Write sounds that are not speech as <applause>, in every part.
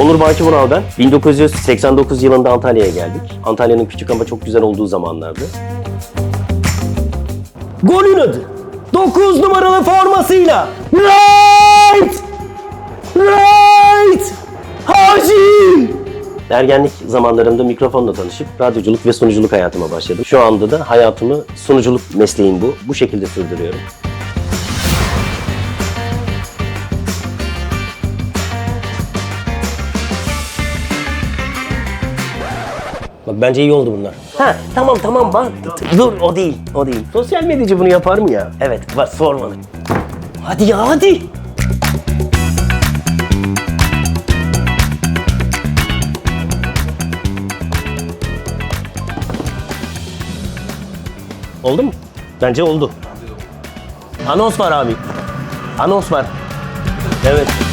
Onur Baki Vural ben. 1989 yılında Antalya'ya geldik. Antalya'nın küçük ama çok güzel olduğu zamanlardı. Golün adı 9 numaralı formasıyla Right! Right! Hacı! Ergenlik zamanlarımda mikrofonla tanışıp radyoculuk ve sunuculuk hayatıma başladım. Şu anda da hayatımı sunuculuk mesleğim bu. Bu şekilde sürdürüyorum. Bak bence iyi oldu bunlar. Ha tamam tamam bak. Dur o değil o değil. Sosyal medyacı bunu yapar mı ya? Evet bak sorma. Hadi ya hadi. Oldu mu? Bence oldu. Anons var abi. Anons var. Evet.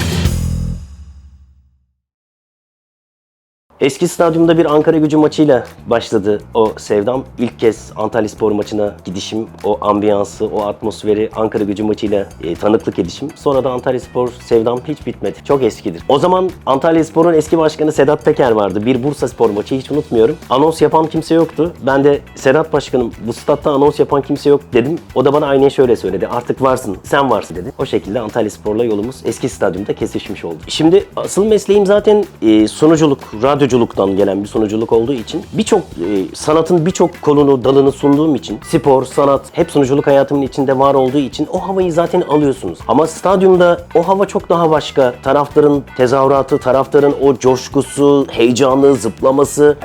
Eski stadyumda bir Ankara gücü maçıyla başladı o sevdam. İlk kez Antalya Spor maçına gidişim, o ambiyansı, o atmosferi Ankara gücü maçıyla e, tanıklık edişim. Sonra da Antalya Spor sevdam hiç bitmedi. Çok eskidir. O zaman Antalya Spor'un eski başkanı Sedat Peker vardı. Bir Bursa Spor maçı hiç unutmuyorum. Anons yapan kimse yoktu. Ben de Sedat Başkanım bu statta anons yapan kimse yok dedim. O da bana aynen şöyle söyledi. Artık varsın, sen varsın dedi. O şekilde Antalya Spor'la yolumuz eski stadyumda kesişmiş oldu. Şimdi asıl mesleğim zaten e, sunuculuk, radyoculuktan gelen bir sunuculuk olduğu için birçok e, sanatın birçok kolunu, dalını sunduğum için spor, sanat hep sunuculuk hayatımın içinde var olduğu için o havayı zaten alıyorsunuz. Ama stadyumda o hava çok daha başka. Taraftarın tezahüratı, taraftarın o coşkusu, heyecanı, zıplaması,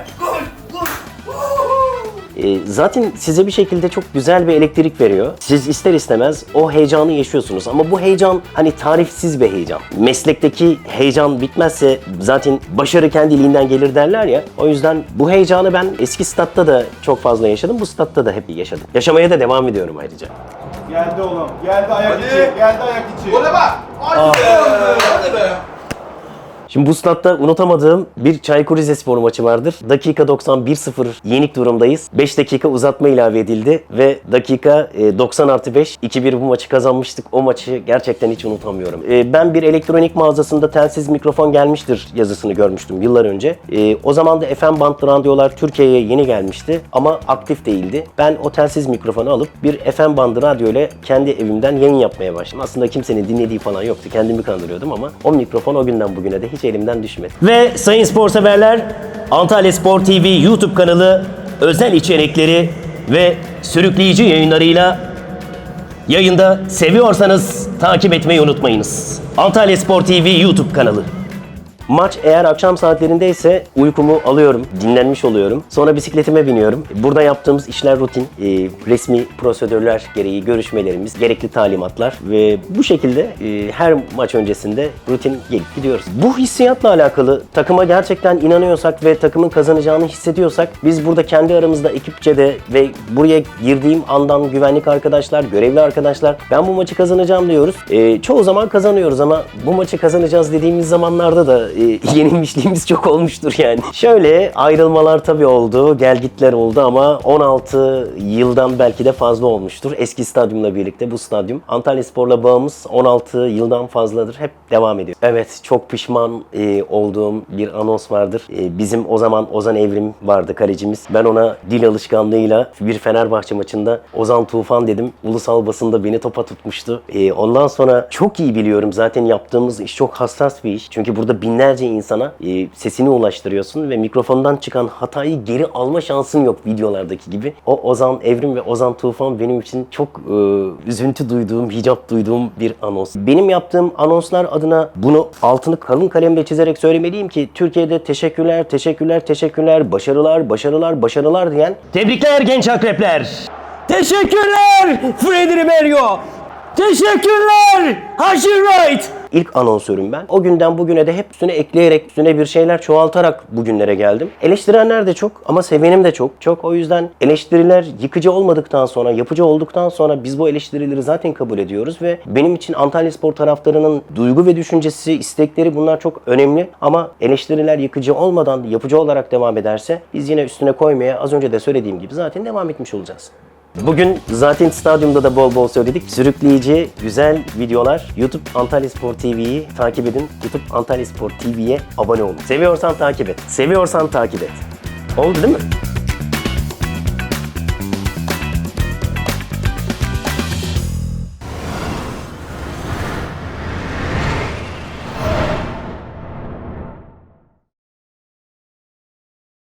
e, zaten size bir şekilde çok güzel bir elektrik veriyor. Siz ister istemez o heyecanı yaşıyorsunuz ama bu heyecan hani tarifsiz bir heyecan. Meslekteki heyecan bitmezse zaten başarı kendiliğinden gelir derler ya. O yüzden bu heyecanı ben eski statta da çok fazla yaşadım. Bu statta da hep yaşadım. Yaşamaya da devam ediyorum ayrıca. Geldi oğlum. Geldi ayak Hadi. içi. Geldi ayak içi. Gole bak. Hadi be. Hadi be. Şimdi bu statta unutamadığım bir Çaykur Rizespor maçı vardır. Dakika 91-0 yenik durumdayız. 5 dakika uzatma ilave edildi ve dakika e, 90 artı 5 2-1 bu maçı kazanmıştık. O maçı gerçekten hiç unutamıyorum. E, Ben bir elektronik mağazasında telsiz mikrofon gelmiştir yazısını görmüştüm yıllar önce. E, O zaman da FM bantlı radyolar Türkiye'ye yeni gelmişti ama aktif değildi. Ben o telsiz mikrofonu alıp bir FM bandı radyo ile kendi evimden yayın yapmaya başladım. Aslında kimsenin dinlediği falan yoktu. Kendimi kandırıyordum ama o mikrofon o günden bugüne de hiç elimden düşmedi. Ve sayın spor severler, Antalya Spor TV YouTube kanalı özel içerikleri ve sürükleyici yayınlarıyla yayında seviyorsanız takip etmeyi unutmayınız. Antalya Spor TV YouTube kanalı. Maç eğer akşam saatlerindeyse uykumu alıyorum, dinlenmiş oluyorum. Sonra bisikletime biniyorum. Burada yaptığımız işler rutin, e, resmi prosedürler gereği görüşmelerimiz, gerekli talimatlar ve bu şekilde e, her maç öncesinde rutin gelip gidiyoruz. Bu hissiyatla alakalı takıma gerçekten inanıyorsak ve takımın kazanacağını hissediyorsak biz burada kendi aramızda ekipçe de ve buraya girdiğim andan güvenlik arkadaşlar, görevli arkadaşlar ben bu maçı kazanacağım diyoruz. E, çoğu zaman kazanıyoruz ama bu maçı kazanacağız dediğimiz zamanlarda da e, <laughs> yenilmişliğimiz çok olmuştur yani. Şöyle ayrılmalar tabii oldu, gelgitler oldu ama 16 yıldan belki de fazla olmuştur. Eski stadyumla birlikte bu stadyum. Antalya Spor'la bağımız 16 yıldan fazladır. Hep devam ediyor. Evet çok pişman e, olduğum bir anons vardır. E, bizim o zaman Ozan Evrim vardı kalecimiz. Ben ona dil alışkanlığıyla bir Fenerbahçe maçında Ozan Tufan dedim. Ulusal basında beni topa tutmuştu. E, ondan sonra çok iyi biliyorum zaten yaptığımız iş çok hassas bir iş. Çünkü burada binlerce insana e, sesini ulaştırıyorsun ve mikrofondan çıkan hatayı geri alma şansın yok videolardaki gibi. O Ozan Evrim ve Ozan Tufan benim için çok e, üzüntü duyduğum, hicap duyduğum bir anons. Benim yaptığım anonslar adına bunu altını kalın kalemle çizerek söylemeliyim ki Türkiye'de teşekkürler, teşekkürler, teşekkürler, başarılar, başarılar, başarılar diyen Tebrikler genç akrepler! Teşekkürler Freddy Ribeiro! Teşekkürler Haşir Wright! İlk anonsörüm ben. O günden bugüne de hep üstüne ekleyerek, üstüne bir şeyler çoğaltarak bugünlere geldim. Eleştirenler de çok ama sevenim de çok. Çok o yüzden eleştiriler yıkıcı olmadıktan sonra, yapıcı olduktan sonra biz bu eleştirileri zaten kabul ediyoruz ve benim için Antalya Spor taraftarının duygu ve düşüncesi, istekleri bunlar çok önemli ama eleştiriler yıkıcı olmadan yapıcı olarak devam ederse biz yine üstüne koymaya az önce de söylediğim gibi zaten devam etmiş olacağız. Bugün zaten stadyumda da bol bol söyledik. Sürükleyici, güzel videolar. YouTube Antalya Spor TV'yi takip edin. YouTube Antalya Spor TV'ye abone olun. Seviyorsan takip et. Seviyorsan takip et. Oldu değil mi?